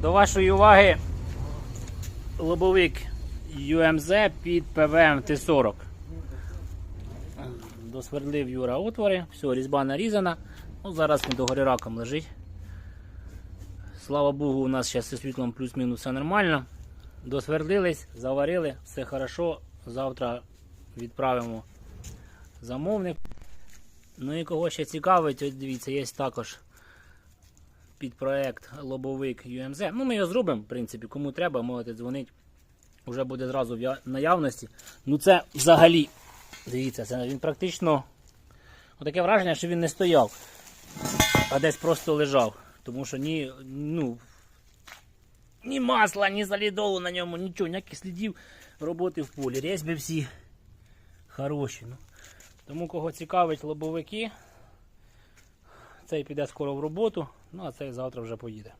До вашої уваги лобовик UMZ під ПВМ Т40. Досвердлив Юра отвори, все, різьба нарізана. Ну, зараз він догори раком лежить. Слава Богу, у нас зараз зі світлом плюс-мінус все нормально. Досвердились, заварили, все хорошо. Завтра відправимо замовник. Ну і кого ще цікавить, от дивіться, є також під проект лобовик UMZ. Ну, ми його зробимо, в принципі, кому треба, можете дзвонити. Уже буде зразу в наявності. Ну це взагалі, дивіться, це він практично таке враження, що він не стояв, а десь просто лежав. Тому що ні, ну, ні масла, ні солідолу на ньому, нічого, ніяких слідів роботи в полі. Різьби всі хороші. Ну. Тому кого цікавить лобовики, цей піде скоро в роботу, ну а цей завтра вже поїде.